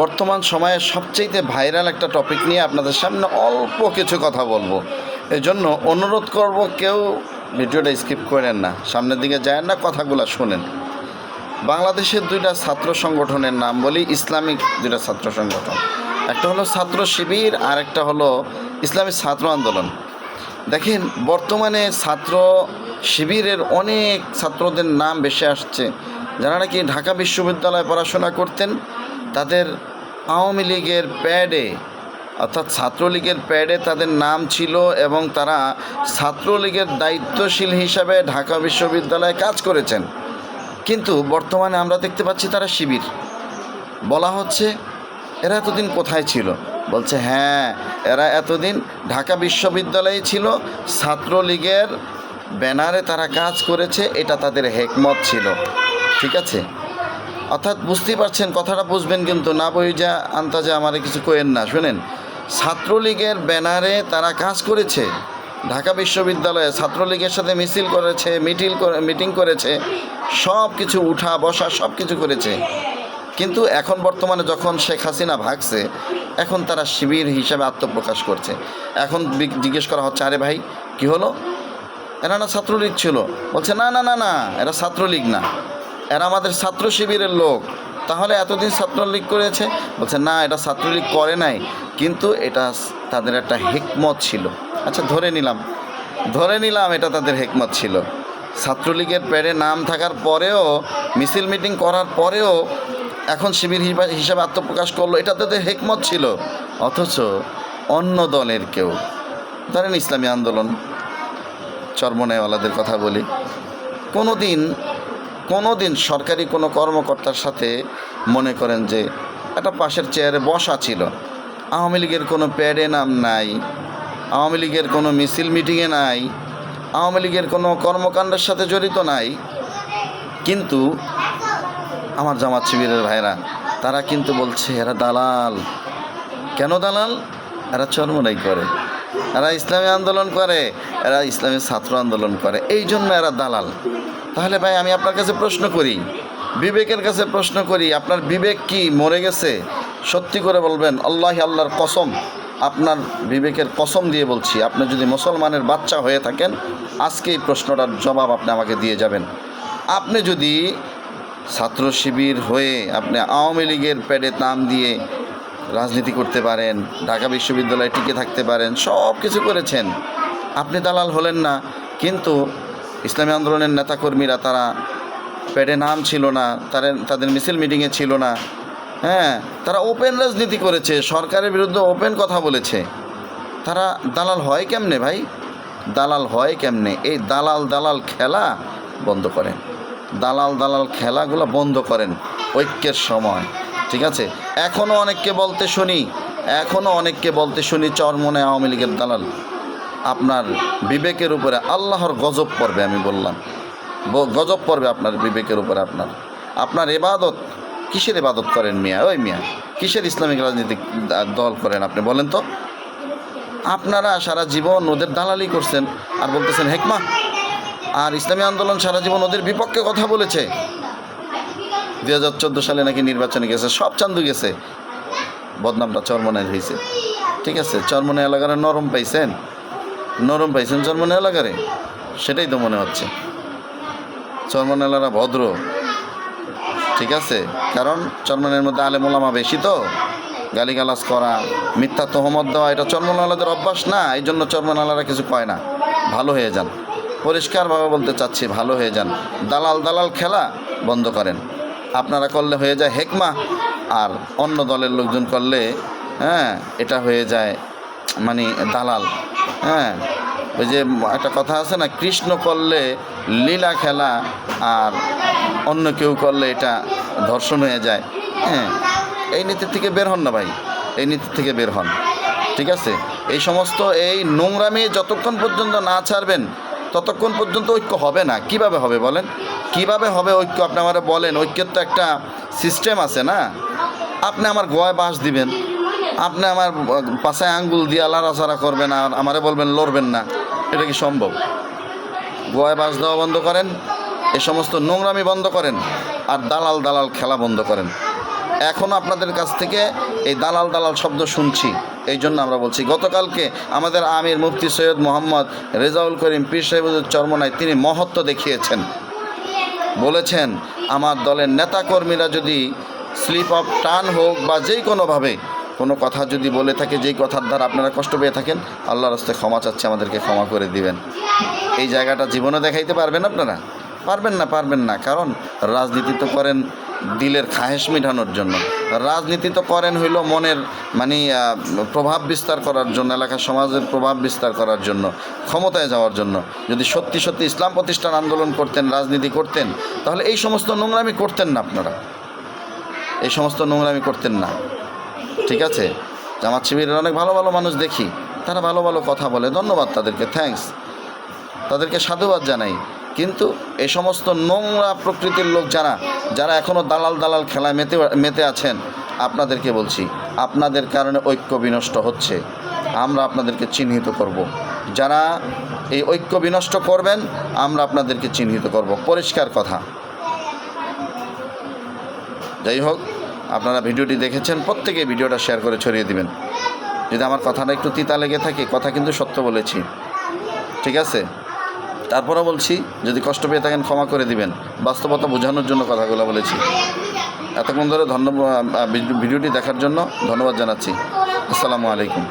বর্তমান সময়ে সবচেয়ে ভাইরাল একটা টপিক নিয়ে আপনাদের সামনে অল্প কিছু কথা বলব। এই জন্য অনুরোধ করব কেউ ভিডিওটা স্কিপ করেন না, সামনের দিকে যায় না, কথাগুলো শোনেন। বাংলাদেশের দুইটা ছাত্র সংগঠনের নাম বলি, ইসলামিক দুইটা ছাত্র সংগঠন। একটা হলো ছাত্র শিবির, আর একটা হলো ইসলামী ছাত্র আন্দোলন। দেখেন, বর্তমানে ছাত্র শিবিরের অনেক ছাত্রদের নাম বেশি আসছে। যারা নাকি ঢাকা বিশ্ববিদ্যালয়ে পড়াশোনা করতেন তাদের আওয়ামী লীগের প্যাডে, অর্থাৎ ছাত্রলীগের প্যাডে তাদের নাম ছিল এবং তারা ছাত্রলীগের দায়িত্বশীল হিসাবে ঢাকা বিশ্ববিদ্যালয়ে কাজ করেছেন। কিন্তু বর্তমানে আমরা দেখতে পাচ্ছি তারা শিবির। বলা হচ্ছে, এরা এতদিন কোথায় ছিল? বলছে হ্যাঁ এরা এতদিন ঢাকা বিশ্ববিদ্যালয়ে ছিল, ছাত্রলীগের ব্যানারে তারা কাজ করেছে, এটা তাদের হেকমত ছিল। ঠিক আছে? অর্থাৎ বুঝতেই পারছেন, কথাটা বুঝবেন কিন্তু না বই যা আন্তাজে আমারে কিছু কোয়েন না। শোনেন, ছাত্রলীগের ব্যানারে তারা কাজ করেছে। ঢাকা বিশ্ববিদ্যালয়ে ছাত্রলীগের সাথে মিছিল করেছে মিটিং করে, মিটিং করেছে সব কিছু উঠা বসা সব কিছু করেছে। কিন্তু এখন বর্তমানে যখন শেখ হাসিনা ভাগছে, এখন তারা শিবির হিসাবে আত্মপ্রকাশ করছে। এখন জিজ্ঞেস করা হচ্ছে, আরে ভাই, কি হলো? এরা না ছাত্রলীগ ছিল। বলছে, না না না না, এরা ছাত্রলীগ না। এরা আমাদের ছাত্র শিবিরের লোক। তাহলে এতদিন ছাত্রলীগ করেছে? বলছে, না, এটা ছাত্রলীগ করে নাই। কিন্তু এটা তাদের একটা হেকমত ছিল। আচ্ছা ধরে নিলাম। ধরে নিলাম এটা তাদের হেকমত ছিল। ছাত্রলীগের প্যাডে নাম থাকার পরেও, মিছিল মিটিং করার পরেও এখন শিবির হিসাবে আত্মপ্রকাশ করল। এটা তাদের হেকমত ছিল। অথচ অন্য দলের কেউ। ধরেন ইসলামী আন্দোলন। চর্মনায়ওয়ালাদের কথা বলি। কোনো দিন কোনো দিন সরকারি কোনো কর্মকর্তার সাথে মনে করেন যে একটা পাশের চেয়ারে বসা ছিল। আওয়ামী লীগের কোনো প্যাডে নাম নাই, আওয়ামী লীগের কোনো মিছিল মিটিংয়ে নাই, আওয়ামী লীগের কোনো কর্মকাণ্ডের সাথে জড়িত নাই। কিন্তু আমার জামাত শিবিরের ভাইরা তারা কিন্তু বলছে, এরা দালাল। কেন দালাল? এরা চরমনাই করে। এরা ইসলামী আন্দোলন করে, এরা ইসলামী ছাত্র আন্দোলন করে। এই জন্য এরা দালাল। তাহলে ভাই, আমি আপনার কাছে প্রশ্ন করি। বিবেকের কাছে প্রশ্ন করি, আপনার বিবেক কি মরে গেছে? সত্যি করে বলবেন, আল্লাহ আল্লাহর কসম, আপনার বিবেকের কসম দিয়ে বলছি, আপনি যদি মুসলমানের বাচ্চা হয়ে থাকেন, আজকে এই প্রশ্নটার জবাব আপনি আমাকে দিয়ে যাবেন। আপনি যদি ছাত্র শিবির হয়ে আপনি আওয়ামী লীগের প্যাডে নাম দিয়ে রাজনীতি করতে পারেন, ঢাকা বিশ্ববিদ্যালয়ে টিকে থাকতে পারেন সব কিছু করেছেন, আপনি দালাল হলেন না, কিন্তু ইসলামী আন্দোলনের নেতাকর্মীরা তারা প্যাডে নাম ছিল না তাদের তাদের মিছিল মিটিংয়ে ছিল না। হ্যাঁ তারা ওপেন রাজনীতি করেছে, সরকারের বিরুদ্ধে ওপেন কথা বলেছে। তারা দালাল হয় কেমনে ভাই? দালাল হয় কেমনে? এই দালাল দালাল খেলা বন্ধ করেন। দালাল দালাল খেলাগুলো বন্ধ করেন ঐক্যের সময়, ঠিক আছে? এখনও অনেককে বলতে শুনি এখনও অনেককে বলতে শুনি চরমনে আওয়ামী লীগের দালাল। আপনার বিবেকের উপরে আল্লাহর গজব পড়বে, আমি বললাম। গজব পড়বে আপনার বিবেকের উপরে আপনার। আপনার এবাদত, কিসের এবাদত করেন মিয়া? ওই মিয়া, কিসের ইসলামিক রাজনীতিক দা- দল করেন আপনি, বলেন তো? আপনারা সারা জীবন ওদের দালালি করছেন আর বলতেছেন, হেকমা, আর ইসলামী আন্দোলন সারা জীবন ওদের বিপক্ষে কথা বলেছে। দুই হাজার চোদ্দ সালে নাকি নির্বাচনে গেছে, সব চান্দু গেছে। বদনামটা চরমনায় হয়েছে ঠিক আছে চরমনা এলাকারে নরম পাইছেন। নরম পাইছেন চরমনা এলাকারে? সেটাই তো মনে হচ্ছে। চরমনা এলাকা ভদ্র। ঠিক আছে? কারণ চরমনের মধ্যে আলেমোলামা বেশি তো। গালিগালাজ করা, মিথ্যা তহমত দেওয়া, এটা চর্মনালাদের অভ্যাস না এই জন্য চর্মনালারা কিছু কয় না। ভালো হয়ে যান। পরিষ্কারভাবে বলতে চাচ্ছি, ভালো হয়ে যান। দালাল দালাল খেলা বন্ধ করেন। আপনারা করলে হয়ে যায় হেকমা, আর অন্য দলের লোকজন করলে হ্যাঁ এটা হয়ে যায় মানে দালাল হ্যাঁ? ওই যে একটা কথা আছে না, কৃষ্ণ করলে লীলা খেলা আর অন্য কেউ করলে এটা ধর্ষণ হয়ে যায়। হ্যাঁ? এই নীতি থেকে বের হন না ভাই, এই নীতি থেকে বের হন, ঠিক আছে? এই সমস্ত এই নোংরামি যতক্ষণ পর্যন্ত না ছাড়বেন, ততক্ষণ পর্যন্ত ঐক্য হবে না। কীভাবে হবে বলেন? কীভাবে হবে ঐক্য? আপনি আমার বলেন, ঐক্যের তো একটা সিস্টেম আছে না? আপনি আমার গোয়ায় বাঁশ দিবেন। আপনি আমার পাশায় আঙ্গুল দিয়ে লাড়াচাড়া করবেন আর আমারে বলবেন লড়বেন না। এটা কি সম্ভব? গোয়ায় বাস দেওয়া বন্ধ করেন, এ সমস্ত নোংরামি বন্ধ করেন আর দালাল দালাল খেলা বন্ধ করেন। এখনও আপনাদের কাছ থেকে এই দালাল দালাল শব্দ শুনছি, এই জন্য আমরা বলছি, গতকালকে আমাদের আমির মুফতি সৈয়দ মোহাম্মদ রেজাউল করিম পীর সাহেবুদ্দিন চরমনায় তিনি মহত্ব দেখিয়েছেন। বলেছেন, আমার দলের নেতাকর্মীরা যদি স্লিপ অফ টান হোক বা যেই কোনোভাবে কোনো কথা যদি বলে থাকে, যেই কথার দ্বারা আপনারা কষ্ট পেয়ে থাকেন, আল্লাহর রাস্তায় ক্ষমা চাচ্ছে, আমাদেরকে ক্ষমা করে দিবেন। এই জায়গাটা জীবনে দেখাইতে পারবেন আপনারা? পারবেন না পারবেন না। কারণ রাজনীতি তো করেন দিলের খাহেশ মেটানোর জন্য। রাজনীতি তো করেন হইল মনের মানে প্রভাব বিস্তার করার জন্য এলাকা সমাজের প্রভাব বিস্তার করার জন্য, ক্ষমতায় যাওয়ার জন্য। যদি সত্যি সত্যি ইসলাম প্রতিষ্ঠান আন্দোলন করতেন, রাজনীতি করতেন, তাহলে এই সমস্ত নোংরামি করতেন না আপনারা। এই সমস্ত নোংরামি করতেন না। ঠিক আছে? জামাত শিবিরের অনেক ভালো ভালো মানুষ দেখি, তারা ভালো ভালো কথা বলে। ধন্যবাদ তাদেরকে থ্যাঙ্কস তাদেরকে সাধুবাদ জানাই। কিন্তু এই সমস্ত নোংরা প্রকৃতির লোক যারা যারা এখনও দালাল দালাল খেলায় মেতে মেতে আছেন, আপনাদেরকে বলছি, আপনাদের কারণে ঐক্য বিনষ্ট হচ্ছে। আমরা আপনাদেরকে চিহ্নিত করব। যারা এই ঐক্য বিনষ্ট করবেন, আমরা আপনাদেরকে চিহ্নিত করব। পরিষ্কার কথা। যাই হোক আপনারা ভিডিওটি দেখেছেন প্রত্যেকে ভিডিওটা শেয়ার করে ছড়িয়ে দিবেন। যদি আমার কথাটা একটু তিতা লেগে থাকে, কথা কিন্তু সত্য বলেছি। ঠিক আছে? তারপরে বলছি, যদি কষ্ট পেয়ে থাকেন, ক্ষমা করে দিবেন। বাস্তবতা বোঝানোর জন্য কথাগুলো বলেছি। এতক্ষণ ধরে ধন্যবাদ ভিডিওটি দেখার জন্য ধন্যবাদ জানাচ্ছি। আসসালামু আলাইকুম।